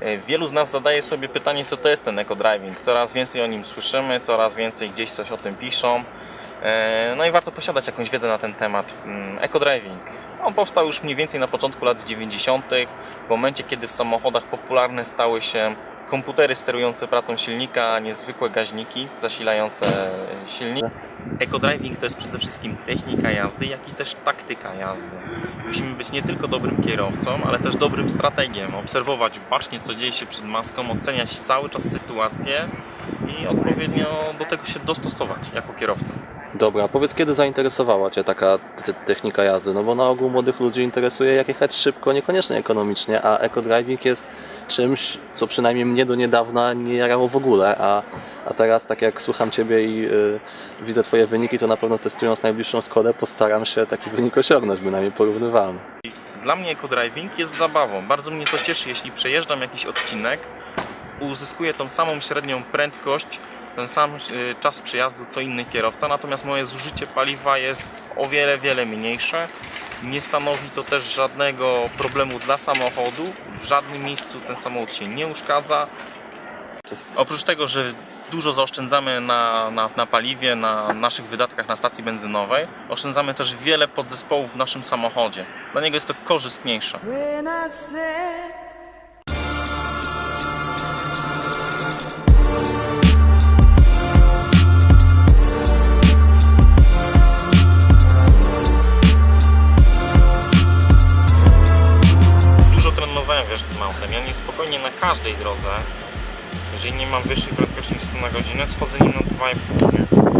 E, Wielu z nas zadaje sobie pytanie, co to jest ten eco-driving. Coraz więcej o nim słyszymy, coraz więcej gdzieś coś o tym piszą. E, No i warto posiadać jakąś wiedzę na ten temat. Mm, Eco-driving. On powstał już mniej więcej na początku lat 90., w momencie kiedy w samochodach popularne stały się komputery sterujące pracą silnika, a nie zwykłe gaźniki zasilające silnik. Eco-driving to jest przede wszystkim technika jazdy, jak i też taktyka jazdy. Musimy być nie tylko dobrym kierowcą, ale też dobrym strategiem. Obserwować bacznie, co dzieje się przed maską, oceniać cały czas sytuację i odpowiednio do tego się dostosować jako kierowca. Dobra, powiedz kiedy zainteresowała Cię taka te- technika jazdy? No bo na ogół młodych ludzi interesuje jak jechać szybko, niekoniecznie ekonomicznie, a eco-driving jest czymś, co przynajmniej mnie do niedawna nie jarało w ogóle, a, a teraz tak jak słucham Ciebie i y, widzę Twoje wyniki, to na pewno testując najbliższą Skodę postaram się taki wynik osiągnąć, bynajmniej porównywalny. Dla mnie eco-driving jest zabawą. Bardzo mnie to cieszy, jeśli przejeżdżam jakiś odcinek, uzyskuję tą samą średnią prędkość, ten sam y, czas przejazdu co inny kierowca, natomiast moje zużycie paliwa jest o wiele, wiele mniejsze. Nie stanowi to też żadnego problemu dla samochodu. W żadnym miejscu ten samochód się nie uszkadza. Oprócz tego, że dużo zaoszczędzamy na, na, na paliwie, na naszych wydatkach na stacji benzynowej, oszczędzamy też wiele podzespołów w naszym samochodzie. Dla niego jest to korzystniejsze. Wierzchnim autem. Ja niespokojnie na każdej drodze, jeżeli nie mam wyższej prędkości niż 100 na godzinę, schodzę nim na 2,5. nie?